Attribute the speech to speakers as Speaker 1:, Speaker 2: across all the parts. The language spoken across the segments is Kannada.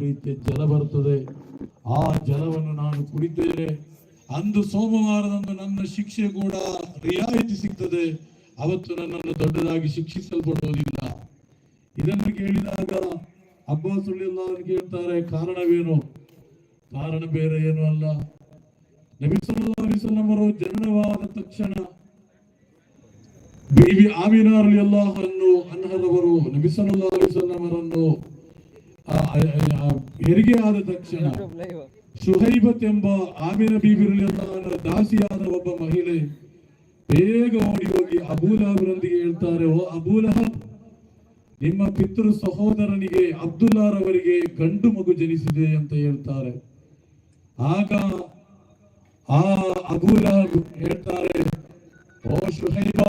Speaker 1: ರೀತಿಯ ಜಲ ಬರುತ್ತದೆ. ಆ ಜಲವನ್ನು ನಾನು ಕುಡಿತೇನೆ. ಅಂದು ಸೋಮವಾರದಂದು ನನ್ನ ಶಿಕ್ಷೆ ಕೂಡ ರಿಯಾಯಿತಿ ಸಿಗ್ತದೆ. ಅವತ್ತು ನನ್ನನ್ನು ದೊಡ್ಡದಾಗಿ ಶಿಕ್ಷಿಸಲ್ಪಡುವುದಿಲ್ಲ. ಇದನ್ನು ಕೇಳಿದಾಗ ಅಬ್ಬ ಸುಳ್ಳಿಲ್ಲ ಅವರು ಕೇಳ್ತಾರೆ, ಕಾರಣವೇನು? ಕಾರಣ ಬೇರೆ ಏನು ಅಲ್ಲ. ನಬಿ ಸಲ್ಲಲ್ಲಾಹು ಅಲೈಹಿ ವಸಲ್ಲಂ ಅವರು ಜನನವಾದ ತಕ್ಷಣ ಬಿಬಿ ಆಮಿನಾರ್ ಅನ್ನು ಅನ್ಹರವರು ನಬಿ ಹೆರಿಗೆ ಆದ ತಕ್ಷಣ ಸುಹೈಬತ್ ಎಂಬ ಆಮಿನ ಬೀಬಿರಲಿ ದಾಸಿಯಾದ ಒಬ್ಬ ಮಹಿಳೆ ಬೇಗ ಓಡಿ ಹೋಗಿ ಅಬೂಲಹಬ್ರೊಂದಿಗೆ ಹೇಳ್ತಾರೆ ಓ ಅಬೂಲಹಬ್ ನಿಮ್ಮ ಪಿತೃ ಸಹೋದರನಿಗೆ ಅಬ್ದುಲ್ಲಾರವರಿಗೆ ಗಂಡು ಮಗು ಜನಿಸಿದೆ ಅಂತ ಹೇಳ್ತಾರೆ. ಆಗ ಆ ಅಬೂಲಹಬ್ ಹೇಳ್ತಾರೆ ಓ ಶುಹೈಬ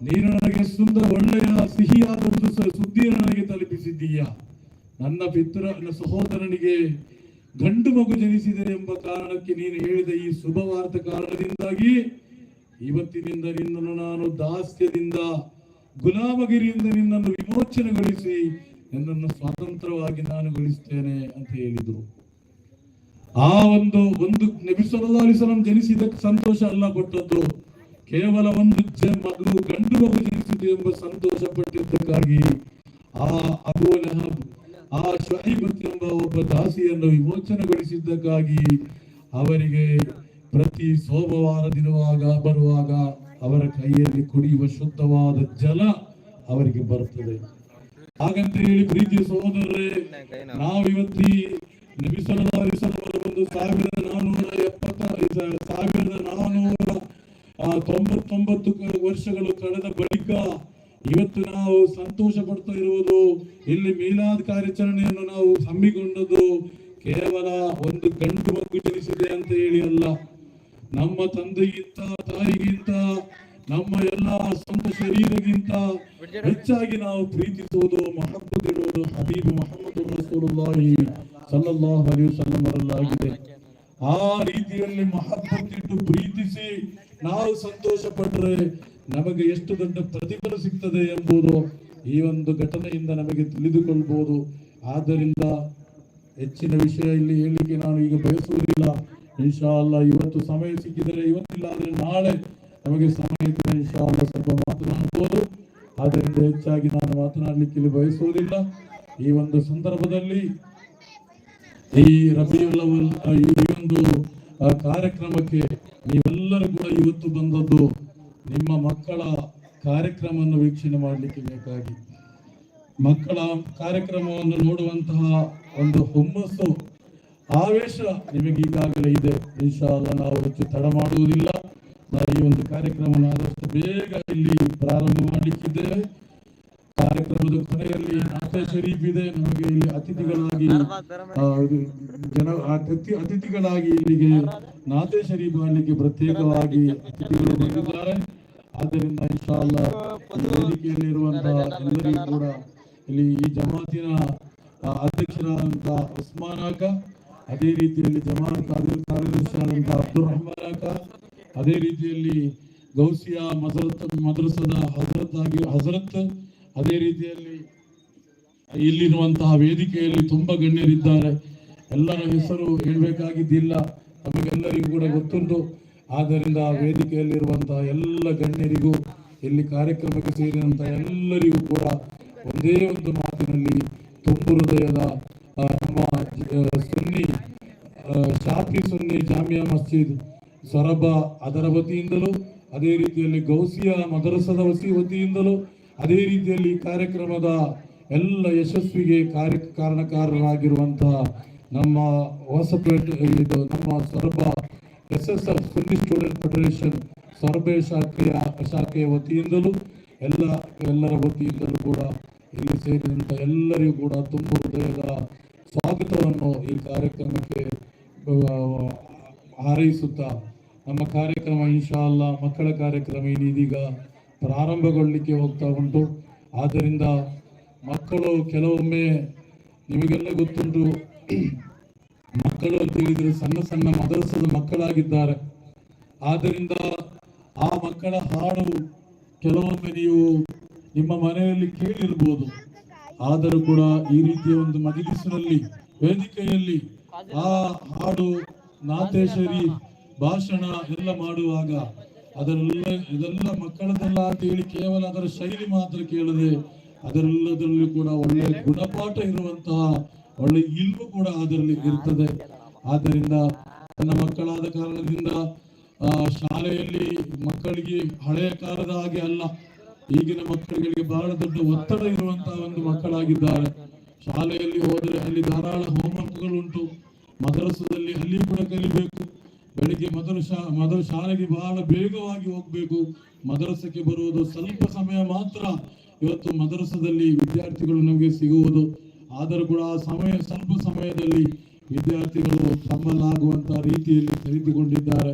Speaker 1: ನೀನು ನನಗೆ ಸುಂದರ ಒಳ್ಳೆಯ ಸಿಹಿಯಾದ ಒಂದು ಸುದ್ದಿಯನ್ನು ನನಗೆ ತಲುಪಿಸಿದ್ದೀಯ? ನನ್ನ ಪಿತೃ, ನನ್ನ ಸಹೋದರನಿಗೆ ಗಂಡು ಮಗು ಜನಿಸಿದರೆ ಎಂಬ ಕಾರಣಕ್ಕೆ ನೀನು ಹೇಳಿದ ಈ ಶುಭವಾರ್ತ ಕಾರಣದಿಂದಾಗಿ ಇವತ್ತಿನಿಂದ ನಿನ್ನನ್ನು ನಾನು ದಾಸ್ಯದಿಂದ, ಗುಲಾಮಗಿರಿಯಿಂದ ನಿನ್ನನ್ನು ವಿಮೋಚನೆಗೊಳಿಸಿ ನನ್ನನ್ನು ಸ್ವತಂತ್ರವಾಗಿ ನಾನು ಗಳಿಸ್ತೇನೆ ಅಂತ ಹೇಳಿದರು. ಆ ಒಂದು ಒಂದು ನಬಿ ಸಲ್ಲಲ್ಲಾಹು ಅಲೈಹಿ ಜನಿಸಿದಕ್ಕೆ ಸಂತೋಷ ಅಲ್ಲ ಕೊಟ್ಟದ್ದು. ಕೇವಲ ಒಂದು ಜ ಮಗು ಗಂಡು ಮಗು ಜನಿಸಿದೆ ಎಂಬ ಸಂತೋಷ ಪಟ್ಟಿದ್ದಕ್ಕಾಗಿ ಆ ಅಬೂ ಆ ಶುಐಬತ್ ಎಂಬ ಒಬ್ಬ ದಾಸಿಯನ್ನು ವಿಮೋಚನೆಗೊಳಿಸಿದ್ದಕ್ಕಾಗಿ ಅವರಿಗೆ ಪ್ರತಿ ಸೋಮವಾರ ದಿನವಾಗ ಬರುವಾಗ ಅವರ ಕೈಯಲ್ಲಿ ಕುಡಿಯುವ ಶುದ್ಧವಾದ ಜಲ ಅವರಿಗೆ ಬರುತ್ತದೆ. ಹಾಗಂತ ಹೇಳಿ ಪ್ರೀತಿ ಸಹೋದರರೇ ನಾವಿವತ್ತಿ ಒಂದು ಸಾವಿರದ ನಾನೂರ ಎಪ್ಪತ್ತ ಸಾವಿರದ ನಾನೂರ ತೊಂಬತ್ತೊಂಬತ್ತು ವರ್ಷಗಳು ಕಳೆದ ಬಳಿಕ ಇವತ್ತು ನಾವು ಸಂತೋಷ ಪಡ್ತಾ ಇರುವುದು ಇಲ್ಲಿ ಮೀಲಾದ್ ಕಾರ್ಯಾಚರಣೆಯನ್ನು ನಾವು ಹಮ್ಮಿಕೊಂಡದ್ದು ಕೇವಲ ಒಂದು ಗಂಡು ಮಗು ಜನಿಸಿದೆ ಅಂತ ಹೇಳಿ ಅಲ್ಲ. ನಮ್ಮ ತಂದೆಗಿಂತ, ತಾಯಿಗಿಂತ, ನಮ್ಮ ಎಲ್ಲ ಸ್ವಂತ ಶರೀರಗಿಂತ ಹೆಚ್ಚಾಗಿ ನಾವು ಪ್ರೀತಿಸುವುದು ಮಹಬ್ಬತ್ ಇರುವುದು ಹಬೀಬ್ ಮೊಹಮ್ಮದ್ ಸಲ್ಲಲ್ಲಾಹು ಅಲೈಹಿ ವಸಲ್ಲಂ ಅವರಲ್ಲಾಗಿದೆ. ಆ ರೀತಿಯಲ್ಲಿ ಮಹಬ್ಬತ್ ಇಟ್ಟು ಪ್ರೀತಿಸಿ ನಾವು ಸಂತೋಷ ಪಟ್ಟರೆ ನಮಗೆ ಎಷ್ಟು ದೊಡ್ಡ ಪ್ರತಿಫಲ ಸಿಗ್ತದೆ ಎಂಬುದು ಈ ಒಂದು ಘಟನೆಯಿಂದ ನಮಗೆ ತಿಳಿದುಕೊಳ್ಬಹುದು ಆದ್ದರಿಂದ ಹೆಚ್ಚಿನ ವಿಷಯ ಇಲ್ಲಿ ಹೇಳಿಕೆ ನಾನು ಈಗ ಬಯಸುವುದಿಲ್ಲ. ಇನ್ಶಾ ಅಲ್ಲ ಇವತ್ತು ಸಮಯ ಸಿಕ್ಕಿದರೆ ಇವತ್ತಿಲ್ಲ ಆದರೆ ನಾಳೆ ನಮಗೆ ಸಮಯ ಇದ್ದರೆ ಇನ್ಶಾ ಅಲ್ಲ ಸ್ವಲ್ಪ ಮಾತನಾಡಬಹುದು ಆದ್ದರಿಂದ ಹೆಚ್ಚಾಗಿ ನಾನು ಮಾತನಾಡಲಿಕ್ಕೆ ಇಲ್ಲಿ ಬಯಸುವುದಿಲ್ಲ. ಈ ಒಂದು ಸಂದರ್ಭದಲ್ಲಿ ಈ ರಬಿಯುಲ್ ಅವಲ್ ಈ ಒಂದು ಕಾರ್ಯಕ್ರಮಕ್ಕೆ ನೀವೆಲ್ಲರೂ ಕೂಡ ಇವತ್ತು ಬಂದದ್ದು ನಿಮ್ಮ ಮಕ್ಕಳ ಕಾರ್ಯಕ್ರಮವನ್ನು ವೀಕ್ಷಣೆ ಮಾಡಲಿಕ್ಕೆ ಬೇಕಾಗಿ ಮಕ್ಕಳ ಕಾರ್ಯಕ್ರಮವನ್ನು ನೋಡುವಂತಹ ಒಂದು ಹುಮ್ಮಸ್ಸು, ಆವೇಶ ನಿಮಗೆ ಈಗಾಗಲೇ ಇದೆ. ಇನ್ಶಾ ಅಲ್ಲ ನಾವು ಹೆಚ್ಚು ತಡ ಮಾಡುವುದಿಲ್ಲ. ನಾವು ಈ ಒಂದು ಕಾರ್ಯಕ್ರಮವನ್ನು ಆದಷ್ಟು ಬೇಗ ಇಲ್ಲಿ ಪ್ರಾರಂಭ ಮಾಡಲಿಕ್ಕಿದ್ದೇವೆ. ಕಾರ್ಯಕ್ರಮದ ಕೊನೆಯಲ್ಲಿ ನಾಸಾ ಶರೀಫ್ ಇದೆ. ನಮಗೆ ಇಲ್ಲಿ ಅತಿಥಿಗಳಾಗಿ ಜನ ಅತಿಥಿ ಅತಿಥಿಗಳಾಗಿ ಇಲ್ಲಿಗೆ ನಾತೆ ಶರೀಫ್ ಮಾಡಲಿಕ್ಕೆ ಪ್ರತ್ಯೇಕವಾಗಿ ಅತಿಥಿಗಳು ಬಂದಿದ್ದಾರೆ. ಆದ್ದರಿಂದ ಇನ್ಶಾ ಅಲ್ಲ ಈ ವೇದಿಕೆಯಲ್ಲಿ ಇರುವಂತಹ ಎಲ್ಲರಿಗೂ ಕೂಡ ಇಲ್ಲಿ ಈ ಜಮಾತಿನ ಅಧ್ಯಕ್ಷರಾದಂತಹ ಅಧ್ಯಕ್ಷರಾದಂತ ಉಸ್ಮಾನ್ ಅಕ ಅದೇ ರೀತಿಯಲ್ಲಿ ಜಮಾತ್ ಕಾರ್ಯದರ್ಶಿ ಕಾರ್ಯದರ್ಶಿಯಾದಂತ ಅಬ್ದುಲ್ ರಹಮಾನ್ ಅಕ ಅದೇ ರೀತಿಯಲ್ಲಿ ಗೌಸಿಯಾ ಮಜರತ್, ಮದ್ರಸದ ಹಜರತ್ ಆಗಿ, ಹಜರತ್ ಅದೇ ರೀತಿಯಲ್ಲಿ ಇಲ್ಲಿರುವಂತಹ ವೇದಿಕೆಯಲ್ಲಿ ತುಂಬಾ ಗಣ್ಯರಿದ್ದಾರೆ. ಎಲ್ಲರ ಹೆಸರು ಹೇಳಬೇಕಾಗಿದ್ದಿಲ್ಲ. ನಮಗೆಲ್ಲರಿಗೂ ಕೂಡ ಗೊತ್ತುಂಟು. ಆದ್ದರಿಂದ ಆ ವೇದಿಕೆಯಲ್ಲಿರುವಂತಹ ಎಲ್ಲ ಗಣ್ಯರಿಗೂ, ಇಲ್ಲಿ ಕಾರ್ಯಕ್ರಮಕ್ಕೆ ಸೇರಿದಂತಹ ಎಲ್ಲರಿಗೂ ಕೂಡ ಒಂದೇ ಒಂದು ಮಾತಿನಲ್ಲಿ ತುಂಬು ಹೃದಯದ ನಮ್ಮ ಸುನ್ನಿ ಶಾಫಿ ಸುನ್ನಿ ಜಾಮಿಯಾ ಮಸ್ಜಿದ್ ಸೊರಬ ಅದರ ವತಿಯಿಂದಲೂ, ಅದೇ ರೀತಿಯಲ್ಲಿ ಗೌಸಿಯಾ ಮದರಸದ ವಸಿ ವತಿಯಿಂದಲೂ ಅದೇ ರೀತಿಯಲ್ಲಿ ಕಾರ್ಯಕ್ರಮದ ಎಲ್ಲ ಯಶಸ್ವಿಗೆ ಕಾರ್ಯ ಕಾರಣಕಾರರಾಗಿರುವಂತಹ ನಮ್ಮ ಹೊಸಪೇಟ್, ಇದು ನಮ್ಮ Soraba S S F Sunni student federation ಸೊರಬೆ ಶಾಖೆಯ ಶಾಖೆಯ ವತಿಯಿಂದಲೂ ಎಲ್ಲ, ಎಲ್ಲರ ವತಿಯಿಂದಲೂ ಕೂಡ ಇಲ್ಲಿ ಸೇರಿದಂತ ಎಲ್ಲರಿಗೂ ಕೂಡ ತುಂಬ ಹೃದಯದ ಸ್ವಾಗತವನ್ನು ಈ ಕಾರ್ಯಕ್ರಮಕ್ಕೆ ಹಾರೈಸುತ್ತಾ ನಮ್ಮ ಕಾರ್ಯಕ್ರಮ ಇನ್ಶಾ ಅಲ್ಲ ಮಕ್ಕಳ ಕಾರ್ಯಕ್ರಮ ಇದೀಗ ಪ್ರಾರಂಭಗೊಳ್ಳಲಿಕ್ಕೆ ಹೋಗ್ತಾ ಉಂಟು. ಆದ್ದರಿಂದ ಮಕ್ಕಳು ಕೆಲವೊಮ್ಮೆ ನಿಮಗೆಲ್ಲ ಗೊತ್ತುಂಟು. ಮಕ್ಕಳು ಅಂತ ಹೇಳಿದರೆ ಸಣ್ಣ ಸಣ್ಣ ಮದರಸದ ಮಕ್ಕಳಾಗಿದ್ದಾರೆ. ಆದ್ದರಿಂದ ಆ ಮಕ್ಕಳ ಹಾಡು ಕೆಲವೊಮ್ಮೆ ನೀವು ನಿಮ್ಮ ಮನೆಯಲ್ಲಿ ಕೇಳಿರ್ಬೋದು. ಆದರೂ ಕೂಡ ಈ ರೀತಿಯ ಒಂದು ಮಜಲಿಸಿನಲ್ಲಿ ವೇದಿಕೆಯಲ್ಲಿ ಆ ಹಾಡು ನಾತೇಶ್ವರಿ ಭಾಷಣ ಎಲ್ಲ ಮಾಡುವಾಗ ಅದರೆಲ್ಲ ಇದೆಲ್ಲ ಮಕ್ಕಳದೆಲ್ಲ ಅಂತ ಹೇಳಿ ಕೇವಲ ಅದರ ಶೈಲಿ ಮಾತ್ರ ಕೇಳದೆ ಅದರೆಲ್ಲದರಲ್ಲೂ ಕೂಡ ಒಳ್ಳೆಯ ಗುಣಪಾಠ ಇರುವಂತಹ ಒಳ್ಳೆ ಇಲ್ವು ಕೂಡ ಅದರಲ್ಲಿ ಇರ್ತದೆ. ಆದ್ದರಿಂದ ನನ್ನ ಮಕ್ಕಳಾದ ಕಾರಣದಿಂದ ಶಾಲೆಯಲ್ಲಿ ಮಕ್ಕಳಿಗೆ ಹಳೆಯ ಕಾಲದ ಹಾಗೆ ಅಲ್ಲ, ಈಗಿನ ಮಕ್ಕಳಿಗೆ ಬಹಳ ದೊಡ್ಡ ಒತ್ತಡ ಇರುವಂತಹ ಒಂದು ಮಕ್ಕಳಾಗಿದ್ದಾರೆ. ಶಾಲೆಯಲ್ಲಿ ಹೋದರೆ ಅಲ್ಲಿ ಧಾರಾಳ ಹೋಮ್ವರ್ಕ್ಗಳು ಉಂಟು. ಮದರಸದಲ್ಲಿ ಅಲ್ಲಿ ಕೂಡ ಕಲಿಬೇಕು. ಬೆಳಿಗ್ಗೆ ಮೊದಲು ಶಾ, ಮೊದಲು ಶಾಲೆಗೆ ಬಹಳ ಬೇಗವಾಗಿ ಹೋಗ್ಬೇಕು. ಮದರಸಕ್ಕೆ ಬರುವುದು ಸ್ವಲ್ಪ ಸಮಯ ಮಾತ್ರ. ಇವತ್ತು ಮದರಸದಲ್ಲಿ ವಿದ್ಯಾರ್ಥಿಗಳು ನಮಗೆ ಸಿಗುವುದು. ಆದರೂ ಕೂಡ ಆ ಸಮಯ, ಸ್ವಲ್ಪ ಸಮಯದಲ್ಲಿ ವಿದ್ಯಾರ್ಥಿಗಳು ತಮ್ಮಲ್ಲಾಗುವಂತಹ ರೀತಿಯಲ್ಲಿ ಕಲಿತುಕೊಂಡಿದ್ದಾರೆ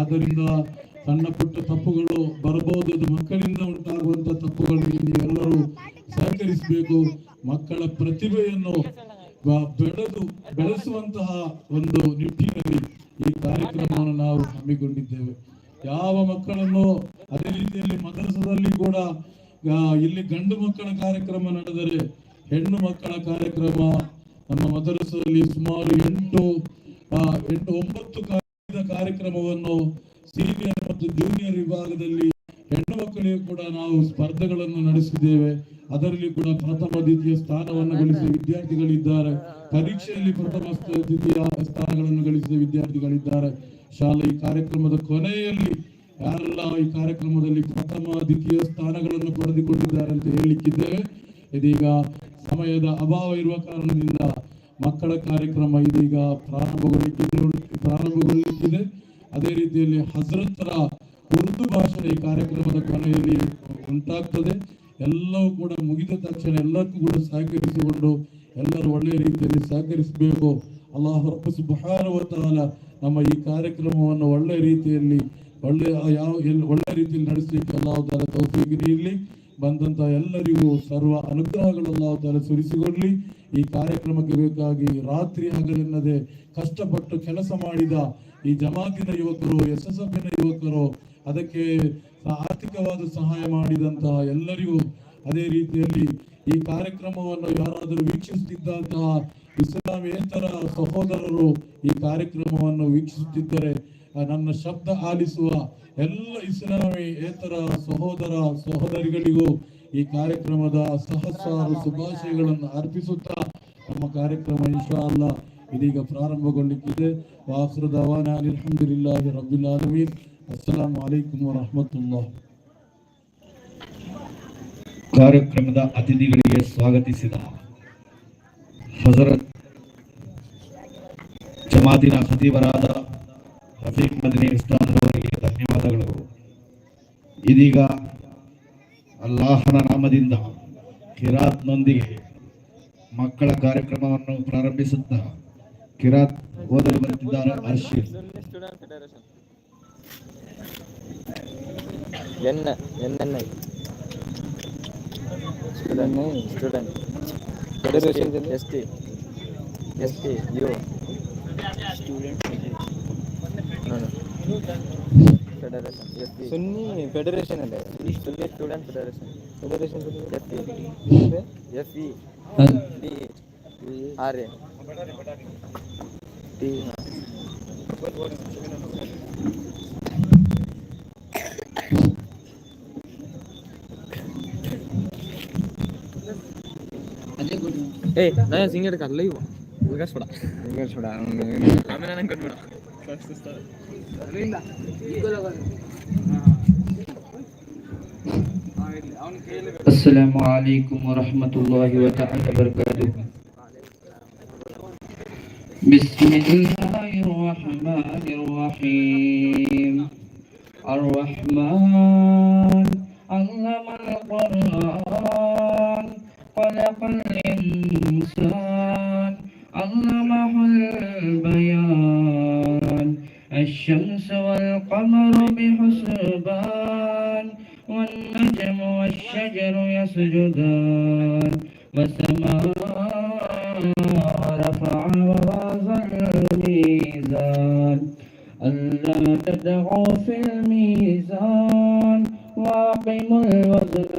Speaker 1: ಆದ್ದರಿಂದ ಸಣ್ಣ ಪುಟ್ಟ ತಪ್ಪುಗಳು ಬರಬಹುದು. ಮಕ್ಕಳಿಂದ ಉಂಟಾಗುವಂತಹ ತಪ್ಪುಗಳಿಗೆ ನೀವೆಲ್ಲರೂ ಸಹಕರಿಸಬೇಕು. ಮಕ್ಕಳ ಪ್ರತಿಭೆಯನ್ನು ಬೆಳೆದು, ಬೆಳೆಸುವಂತಹ ಒಂದು ನಿಟ್ಟಿನಲ್ಲಿ ಈ ಕಾರ್ಯಕ್ರಮವನ್ನು ನಾವು ಹಮ್ಮಿಕೊಂಡಿದ್ದೇವೆ. ಯಾವ ಮಕ್ಕಳನ್ನು ಅದೇ ರೀತಿಯಲ್ಲಿ ಮದರಸದಲ್ಲಿ ಕೂಡ ಇಲ್ಲಿ ಗಂಡು ಮಕ್ಕಳ ಕಾರ್ಯಕ್ರಮ ನಡೆದರೆ ಹೆಣ್ಣು ಮಕ್ಕಳ ಕಾರ್ಯಕ್ರಮ ನಮ್ಮ ಮದರಸದಲ್ಲಿ ಸುಮಾರು ಎಂಟು ಎಂಟು ಒಂಬತ್ತು ಕಾರ್ಯಕ್ರಮವನ್ನು ಸೀನಿಯರ್ ಮತ್ತು ಜೂನಿಯರ್ ವಿಭಾಗದಲ್ಲಿ ಹೆಣ್ಣು ಮಕ್ಕಳಿಗೂ ಕೂಡ ನಾವು ಸ್ಪರ್ಧೆಗಳನ್ನು ನಡೆಸಿದ್ದೇವೆ. ಅದರಲ್ಲಿ ಕೂಡ ಪ್ರಥಮ ದ್ವಿತೀಯ ಸ್ಥಾನವನ್ನು ಗಳಿಸಿದ ವಿದ್ಯಾರ್ಥಿಗಳಿದ್ದಾರೆ. ಪರೀಕ್ಷೆಯಲ್ಲಿ ಪ್ರಥಮ ದ್ವಿತೀಯ ಸ್ಥಾನಗಳನ್ನು ಗಳಿಸಿದ ವಿದ್ಯಾರ್ಥಿಗಳಿದ್ದಾರೆ. ಶಾಲೆ ಈ ಕಾರ್ಯಕ್ರಮದ ಕೊನೆಯಲ್ಲಿ ಯಾರೆಲ್ಲ ಈ ಕಾರ್ಯಕ್ರಮದಲ್ಲಿ ಪ್ರಥಮ, ದ್ವಿತೀಯ ಸ್ಥಾನಗಳನ್ನು ಪಡೆದುಕೊಂಡಿದ್ದಾರೆ ಅಂತ ಹೇಳಲಿಕ್ಕಿದ್ದೇವೆ ಇದೀಗ ಸಮಯದ ಅಭಾವ ಇರುವ ಕಾರಣದಿಂದ ಮಕ್ಕಳ ಕಾರ್ಯಕ್ರಮ ಇದೀಗ ಪ್ರಾರಂಭಗೊಳ್ಳಿಕ್ಕಿದೆ. ಪ್ರಾರಂಭಗೊಳ್ಳುತ್ತಿದೆ ಅದೇ ರೀತಿಯಲ್ಲಿ ಹಜರತ್ರ ಉರ್ದು ಭಾಷೆ ಈ ಕಾರ್ಯಕ್ರಮದ ಕೊನೆಯಲ್ಲಿ ಉಂಟಾಗ್ತದೆ. ಎಲ್ಲವೂ ಕೂಡ ಮುಗಿದ ತಕ್ಷಣ ಎಲ್ಲಕ್ಕೂ ಕೂಡ ಸಹಕರಿಸಿಕೊಂಡು ಎಲ್ಲರೂ ಒಳ್ಳೆಯ ರೀತಿಯಲ್ಲಿ ಸಹಕರಿಸಬೇಕು. ಅಲ್ಲಾಹು ರಬ್ಬ ಸುಬ್ಹಾನಹು ವ ನಮ್ಮ ಈ ಕಾರ್ಯಕ್ರಮವನ್ನು ಒಳ್ಳೆಯ ರೀತಿಯಲ್ಲಿ ಒಳ್ಳೆಯ ಯಾವ ಒಳ್ಳೆ ಒಳ್ಳೆಯ ರೀತಿಯಲ್ಲಿ ನಡೆಸಲಿಕ್ಕೆ ಅಲ್ಲಾವುದಾರ ತೌಫೀಕ್ ನೀಡಲಿ. ಬಂದಂತಹ ಎಲ್ಲರಿಗೂ ಸರ್ವ ಅನುಗ್ರಹಗಳು ನಾವು ತಾಲ ಸುರಿಸಿಕೊಳ್ಳಿ ಈ ಕಾರ್ಯಕ್ರಮಕ್ಕೆ ಬೇಕಾಗಿ ರಾತ್ರಿ ಹಗಲೆನ್ನದೆ ಕಷ್ಟಪಟ್ಟು ಕೆಲಸ ಮಾಡಿದ ಈ ಜಮಾತಿನ ಯುವಕರು ಎಸ್ ಎಸ್ ಎಫ್ನ ಯುವಕರು ಅದಕ್ಕೆ ಆರ್ಥಿಕವಾದ ಸಹಾಯ ಮಾಡಿದಂತಹ ಎಲ್ಲರಿಗೂ ಅದೇ ರೀತಿಯಲ್ಲಿ ಈ ಕಾರ್ಯಕ್ರಮವನ್ನು ಯಾರಾದರೂ ವೀಕ್ಷಿಸುತ್ತಿದ್ದಂತಹ ಇಸ್ಲಾಮೇತರ ಸಹೋದರರು ಈ ಕಾರ್ಯಕ್ರಮವನ್ನು ವೀಕ್ಷಿಸುತ್ತಿದ್ದರೆ ನನ್ನ ಶಬ್ದ ಆಲಿಸುವ ಎಲ್ಲ ಇಸ್ಲಾಮಿ ಏತರ ಸಹೋದರ ಸಹೋದರಿಗಳಿಗೂ ಈ ಕಾರ್ಯಕ್ರಮದ ಸಹಸ್ರಾರು ಶುಭಾಶಯಗಳನ್ನು ಅರ್ಪಿಸುತ್ತಾ ನಮ್ಮ ಕಾರ್ಯಕ್ರಮ ಇನ್ಶಾ ಅಲ್ಲ ಇದೀಗ ಪ್ರಾರಂಭಗೊಳ್ಳಿಕ್ಕಿದೆ. ವಾಸರ ದವಾನ ಅಲ್ಹಮ್ದುಲಿಲ್ಲಾಹಿ ರಬ್ಬಿಲ್ ಆಲಮೀನ್. ಅಸ್ಸಲಾಮು ಅಲೈಕುಮ್ ವರಹಮತುಲ್ಲಾ
Speaker 2: ಕಾರ್ಯಕ್ರಮದ ಅತಿಥಿಗಳಿಗೆ ಸ್ವಾಗತಿಸಿದ ಹಜರತ್ ಜಮಾತಿನ ಸಚಿವರಾದ ರಫೀಕ್ ಮದಿನಿ ಉಸ್ತಾದರವರಿಗೆ ಧನ್ಯವಾದಗಳು. ಇದೀಗ ಅಲ್ಲಾಹನ ನಾಮದಿಂದ ಕಿರಾತ್ನೊಂದಿಗೆ ಮಕ್ಕಳ ಕಾರ್ಯಕ್ರಮವನ್ನು ಪ್ರಾರಂಭಿಸುತ್ತಾ ಕಿರಾತ್ ಓದಲು ಬರುತ್ತಿದ್ದಾರೆ Harshith
Speaker 3: student federation N N N I student student federation S T S T U student federation S T
Speaker 4: Sunni federation ಅല്ലേ
Speaker 3: Sunni ಏ ನಾನು ಸಿಂಗರ್ ಕಲ್ಲ ಇವ ಉಲ್ಗಾಸ್ಬೇಡ
Speaker 4: ಇಂಗ್ಲಿಷ್
Speaker 3: ಆಮೇಲೆ ನಂಗೆ ಕೊಟ್ಬಿಡ
Speaker 5: السلام عليكم ورحمة الله وتعالى وبركاته بسم الله الرحمن الرحيم الرحمن الإنسان. علمه البيان. الشمس والقمر بحسبان. والنجم والشجر يسجدان. والسماء رفع ووضع الميزان. ألا تدعوا في الميزان؟ وأقيموا الوزن